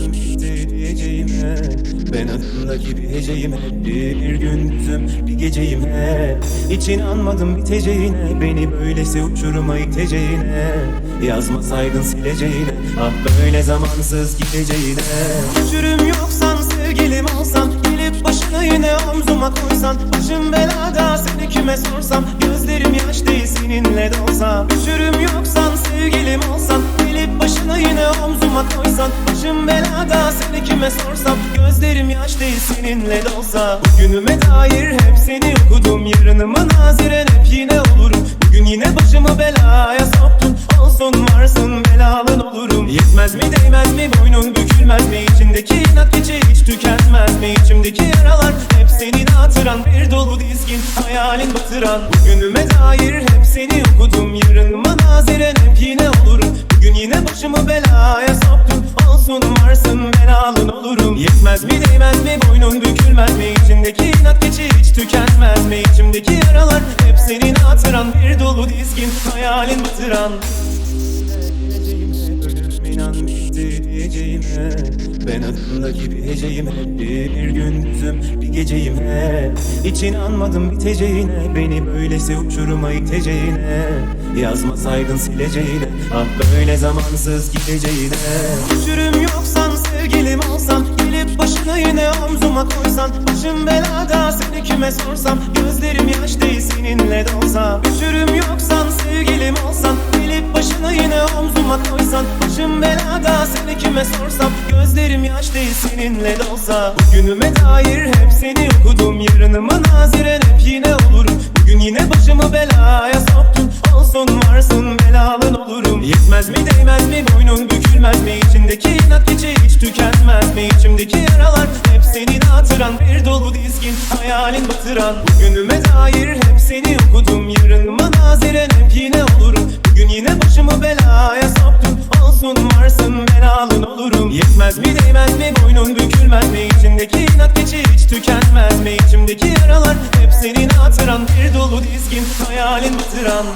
inan bitti diyeceğime Ben heceyim hep Bir gündüzüm bir geceyim hep Hiç inanmadım biteceğine Beni böylesi uçuruma iteceğine. Yazmasaydın sileceğine Ah böyle zamansız gideceğine. Düşürüm yoksan sevgilim olsan Gelip başını yine omzuma koysan. Başım belada seni kime sorsam Gözlerim yaş değil seninle de olsa Düşürüm yoksan sorsam Gözlerim yaş değil seninle de olsa Bugünüme dair hep seni okudum. Yarınımı naziren hep yine olurum. Bugün yine başımı belaya soktun. Olsun varsın belalın olurum. Yetmez mi değmez mi boynun bükülmez mi? İçindeki inat geçe hiç tükenmez mi? İçimdeki yaralar hep seni hatıran. Bir dolu dizgin hayalin batıran. Bugünüme dair hep seni okudum. Yarınıma naziren hep yine olurum. Bugün yine başımı belaya belalın olurum. Yetmez mi değmez mi? Boynun bükülmez mi? İçindeki inat geçe hiç tükenmez mi? İçimdeki yaralar hep senin hatıran. Bir dolu dizgin hayalin batıran. İnan bitti diyeceğime Ben heceyim hep Bir gündüzüm bir geceyim hep Hiç inanmadım biteceğine Beni böylesi uçuruma iteceğine. Yazmasaydın sileceğine Ah böyle zamansız gideceğine Düşürüm yoksan sevgilim olsam Gelip başını yine omzuma koysan Başım belada seni kime sorsam Gözlerim yaş değil seninle de olsa. Düşürüm yoksan sevgilim olsan Gelip başını yine omzuma koysan Başım belada seni kime sorsam Gözlerim yaş değil seninle de olsa. Bugünüme dair hep seni okudum Yarınıma naziren hep yine olurum. Bugün yine başımı belaya soktun Olsun varsın belalın olurum. Yetmez mi değmez mi boynun bükülmez mi? İçindeki inat geçe hiç tükenmez mi? İçimdeki yaralar hep senin hatıran Bir dolu dizgin hayalin batıran. Bugünüme dair hep seni okudum. Yarınıma naziren hep yine olurum. Bugün yine başımı belaya soktun Olsun varsın belalın olurum. Yetmez mi değmez mi boynun bükülmez mi? İçindeki inat geçe hiç tükenmez mi? İçimdeki yaralar hep senin hatıran Bir dolu dizgin hayalin batıran